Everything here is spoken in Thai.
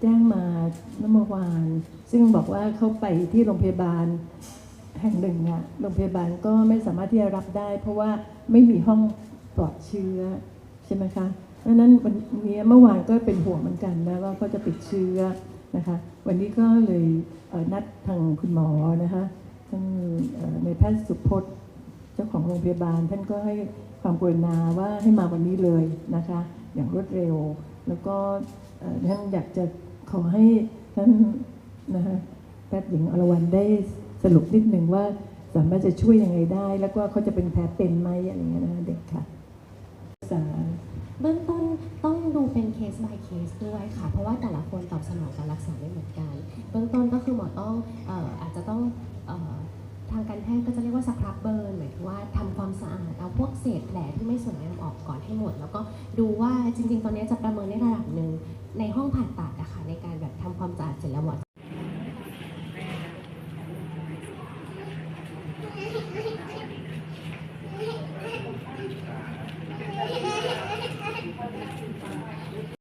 แจ้งมาเมื่อวาน ซึ่งบอกว่าเขาไปที่โรงพยาบาลแห่งหนึ่งอะโรงพยาบาลก็ไม่สามารถที่จะรับได้ เพราะว่าไม่มีห้องปลอดเชื้อใช่ไหมคะดังนั้นวันนี้เมื่อวานก็เป็นห่วงเหมือนกันนะว่าเขาจะติดเชื้อนะคะ วันนี้ก็เลยเนัดทางคุณหมอนะคะท่านในแพทย์สุพจน์เจ้าของโรงพยาบาล ท่านก็ให้ความกรุณาว่าให้มาวันนี้เลยนะคะ อย่างรวดเร็ว แล้วก็ท่านอยากจะขอให้ท่านนะคะแพทย์หญิงอรวรรณได้สรุปนิดหนึ่งว่าสามารถจะช่วยยังไงได้ แล้วก็เขาจะเป็นแผลเป็นไหมอะไรอย่างเงี้ยนะเด็กค่ะรักษาเบื้องต้นต้องดูเป็นเคส by เคสด้วยค่ะ เพราะว่าแต่ละคนตอบสนองการรักษาไม่เหมือนกัน เบื้องต้นก็คือหมอต้องอออาจจะต้องออทางการแพทย์ก็จะเรียกว่าสครับเบิร์นหมายถึงว่าทำความสะอาด เอาพวกเศษแผลที่ไม่สวยงามออกก่อนให้หมด แล้วก็ดูว่าจริง ๆ ตอนนี้จะประเมิน ในห้องผ่าตัดอะค่ะในการ